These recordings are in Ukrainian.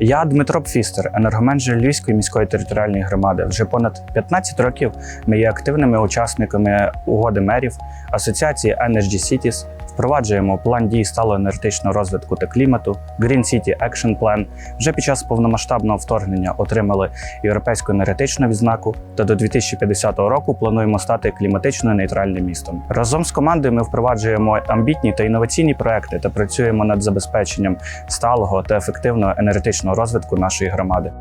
Я Дмитро Пфістер, енергоменеджер Львівської міської територіальної громади. Вже понад 15 років ми є активними учасниками угоди мерів Асоціації Energy Cities, впроваджуємо план дій сталого енергетичного розвитку та клімату, Green City Action Plan. Вже під час повномасштабного вторгнення отримали європейську енергетичну відзнаку та до 2050 року плануємо стати кліматично нейтральним містом. Разом з командою ми впроваджуємо амбітні та інноваційні проекти та працюємо над забезпеченням сталого та ефективного енергетичного розвитку нашої громади.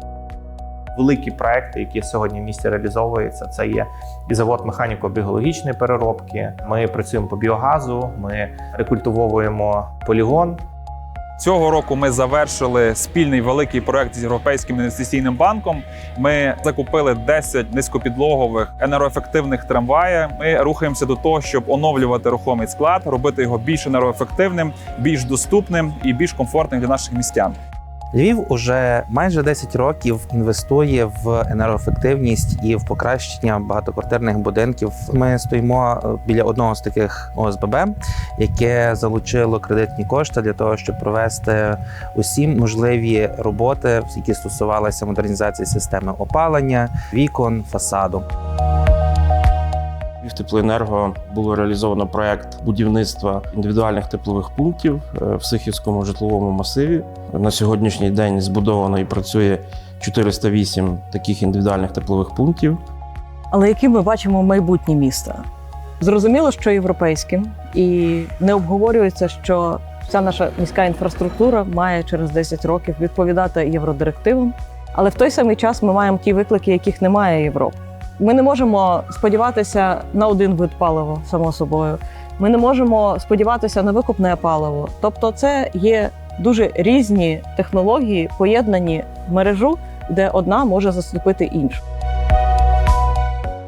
Великі проекти, які сьогодні в місті реалізовуються. Це є і завод механіко-біологічної переробки. Ми працюємо по біогазу, ми рекультивовуємо полігон. Цього року ми завершили спільний великий проект з Європейським інвестиційним банком. Ми закупили 10 низькопідлогових енергоефективних трамваїв. Ми рухаємося до того, щоб оновлювати рухомий склад, робити його більш енергоефективним, більш доступним і більш комфортним для наших містян. Львів уже майже 10 років інвестує в енергоефективність і в покращення багатоквартирних будинків. Ми стоїмо е, біля одного з таких ОСББ, яке залучило кредитні кошти для того, щоб провести усі можливі роботи, які стосувалися модернізації системи опалення, вікон, фасаду. В теплоенерго було реалізовано проект будівництва індивідуальних теплових пунктів е, в Сихівському житловому масиві. На сьогоднішній день збудовано і працює 408 таких індивідуальних теплових пунктів. Але яким ми бачимо майбутнє міста? Зрозуміло, що європейським, і не обговорюється, що вся наша міська інфраструктура має через 10 років відповідати євродирективам. Але в той самий час ми маємо ті виклики, яких немає Європи. Ми не можемо сподіватися на один вид палива, само собою. Ми не можемо сподіватися на викупне паливо. Тобто, це є дуже різні технології, поєднані в мережу, де одна може заступити іншу.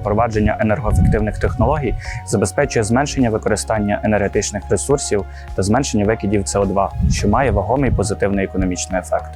Впровадження енергоефективних технологій забезпечує зменшення використання енергетичних ресурсів та зменшення викидів СО2, що має вагомий позитивний економічний ефект.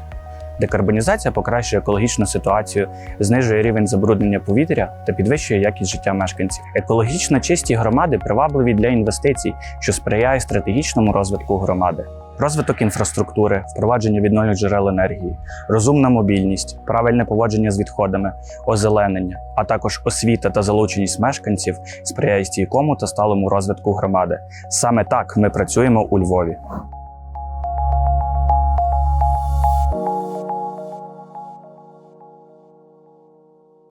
Декарбонізація покращує екологічну ситуацію, знижує рівень забруднення повітря та підвищує якість життя мешканців. Екологічно чисті громади привабливі для інвестицій, що сприяє стратегічному розвитку громади. Розвиток інфраструктури, впровадження відновлюваних джерел енергії, розумна мобільність, правильне поводження з відходами, озеленення, а також освіта та залученість мешканців сприяє стійкому та сталому розвитку громади. Саме так ми працюємо у Львові.